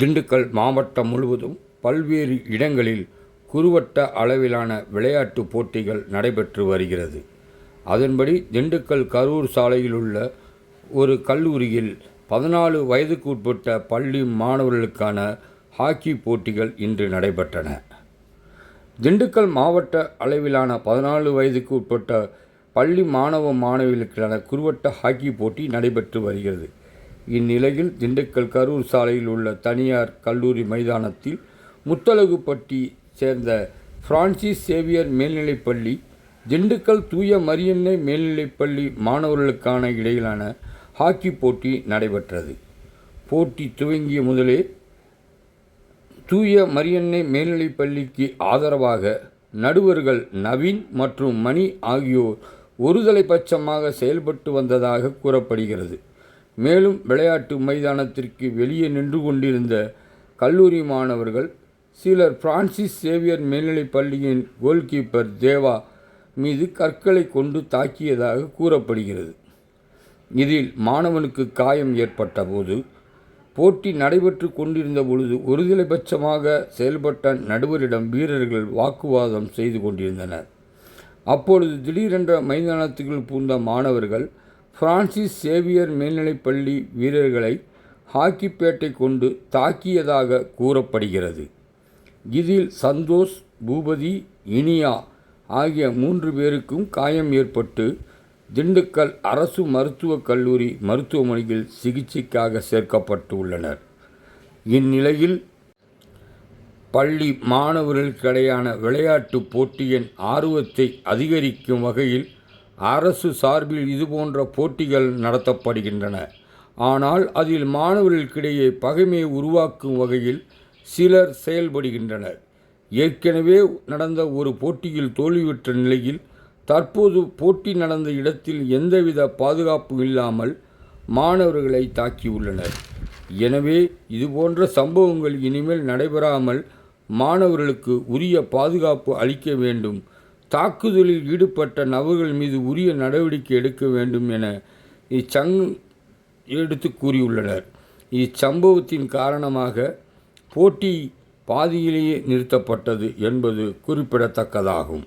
திண்டுக்கல் மாவட்டம் முழுவதும் பல்வேறு இடங்களில் குறுவட்ட அளவிலான விளையாட்டு போட்டிகள் நடைபெற்று வருகிறது. அதன்படி திண்டுக்கல் கரூர் சாலையில் உள்ள ஒரு கல்லூரியில் பதினாலு வயதுக்கு உட்பட்ட பள்ளி மாணவர்களுக்கான ஹாக்கி போட்டிகள் இன்று நடைபெற்றன. திண்டுக்கல் மாவட்ட அளவிலான பதினாலு வயதுக்கு உட்பட்ட பள்ளி மாணவ மாணவிகளுக்கான குறுவட்ட ஹாக்கி போட்டி நடைபெற்று வருகிறது. இந்நிலையில் திண்டுக்கல் கரூர் சாலையில் உள்ள தனியார் கல்லூரி மைதானத்தில் முத்தலகுப்பட்டி சேர்ந்த பிரான்சிஸ் சேவியர் மேல்நிலைப்பள்ளி திண்டுக்கல் தூய மரியன்னை மேல்நிலைப்பள்ளி மாணவர்களுக்கான இடையிலான ஹாக்கி போட்டி நடைபெற்றது. போட்டி துவங்கிய முதலே தூய மரியன்னை மேல்நிலைப்பள்ளிக்கு ஆதரவாக நடுவர்கள் நவீன் மற்றும் மணி ஆகியோர் ஒருதலைபட்சமாக செயல்பட்டு வந்ததாக கூறப்படுகிறது. மேலும் விளையாட்டு மைதானத்திற்கு வெளியே நின்று கொண்டிருந்த கல்லூரி மாணவர்கள் சிலர் பிரான்சிஸ் சேவியர் மேல்நிலைப் பள்ளியின் கோல்கீப்பர் தேவா மீது கற்களை கொண்டு தாக்கியதாக கூறப்படுகிறது. இதில் மாணவனுக்கு காயம் ஏற்பட்டபோது போட்டி நடைபெற்று கொண்டிருந்த பொழுது ஒருதலைபட்சமாக செயல்பட்ட நடுவரிடம் வீரர்கள் வாக்குவாதம் செய்து கொண்டிருந்தனர். அப்பொழுது திடீரென்ற மைதானத்துக்குள் பூந்த மாணவர்கள் பிரான்சிஸ் சேவியர் மேல்நிலைப்பள்ளி வீரர்களை ஹாக்கி பேட்டை கொண்டு தாக்கியதாக கூறப்படுகிறது. இதில் சந்தோஷ் பூபதி இனியா ஆகிய மூன்று பேருக்கும் காயம் ஏற்பட்டு திண்டுக்கல் அரசு மருத்துவக் கல்லூரி மருத்துவமனையில் சிகிச்சைக்காக சேர்க்கப்பட்டு உள்ளனர் இந்நிலையில் பள்ளி மாணவர்களுக்கிடையான விளையாட்டுப் போட்டியின் ஆர்வத்தை அதிகரிக்கும் வகையில் அரசு சார்பில் இதுபோன்ற போட்டிகள் நடத்தப்படுகின்றன. ஆனால் அதில் மாணவர்களுக்கிடையே பகைமையை உருவாக்கும் வகையில் சிலர் செயல்படுகின்றனர். ஏற்கனவே நடந்த ஒரு போட்டியில் தோல்வியுற்ற நிலையில் தற்போது போட்டி நடந்த இடத்தில் எந்தவித பாதுகாப்பும் இல்லாமல் மாணவர்களை தாக்கியுள்ளனர். எனவே இதுபோன்ற சம்பவங்கள் இனிமேல் நடைபெறாமல் மாணவர்களுக்கு உரிய பாதுகாப்பு அளிக்க வேண்டும். தாக்குதலில் ஈடுபட்ட நபர்கள் மீது உரிய நடவடிக்கை எடுக்க வேண்டும் என இச்சங் எடுத்து கூறியுள்ளனர். இச்சம்பவத்தின் காரணமாக போட்டி பாதியிலேயே நிறுத்தப்பட்டது என்பது குறிப்பிடத்தக்கதாகும்.